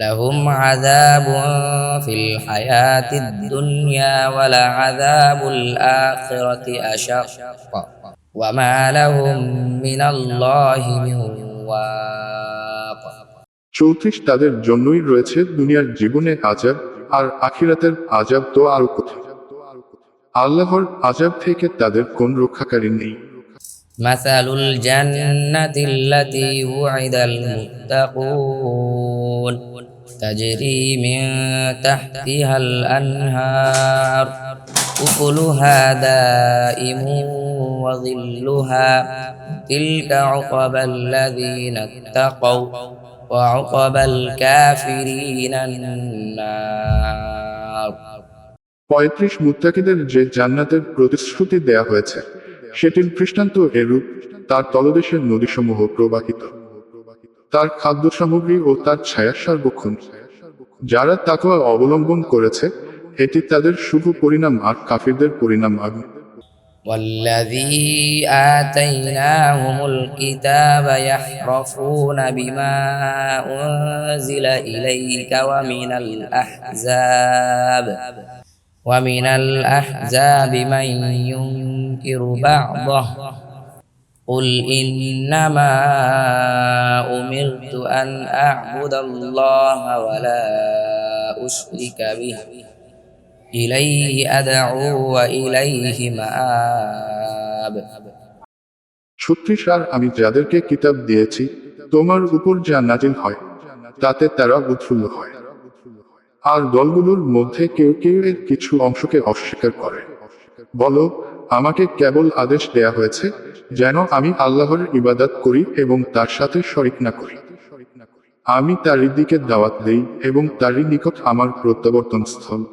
لهم عذاب في الحياة الدنيا ولعذاب الآخرة أشق وما لهم من الله من واق চৌত্রিশ তাদের জন্যই রয়েছে দুনিয়ার জীবনে আজাব আর আখিরাতের আজাব তো আরো কঠিন আল্লাহর আজাব থেকে তাদের কোন রক্ষাকারী নেই مثل الجنة التي وعد المتقون تجري من تحتها الأنهار أكلها دائم وظلها تلك عقبى الذين اتقوا وعقبى الكافرين النار পঁয়ত্রিশ মুত্তাকিদের যে জান্নাতের প্রতিশ্রুতি দেয়া হয়েছে সেটির দৃষ্টান্ত এরূপ তার তলদেশের নদীসমূহ প্রবাহিত তার খাদ্য সামগ্রী ও তার ছায়া সার্বক্ষণ যারা তাকে অবলম্বন করেছে এটি তাদের শুভ পরিণাম আর কাফিরদের পরিণাম আগুন والذي آتيناهم الكتاب يحرفون بما أنزل إليك ومن الأحزاب ومن الأحزاب من ينكر بعضه قل إنما أمرت أن أعبد الله ولا أشرك به إليه أدعو وإليه مآب ছত্রিশ আর আমি যাদেরকে কিতাব দিয়েছি তোমার উপর যা নাজিল হয় তাতে তারা উৎফুল্ল হয় আর দলগুলোর মধ্যে কেউ কেউ এর কিছু অংশকে অস্বীকার করে। বলো, আমাকে কেবল আদেশ দেয়া হয়েছে যেন আমি আল্লাহর ইবাদত করি এবং তার সাথে শরিক না করি। আমি তারই দিকে দাওয়াত দেই এবং তারই নিকট আমার প্রত্যাবর্তন স্থল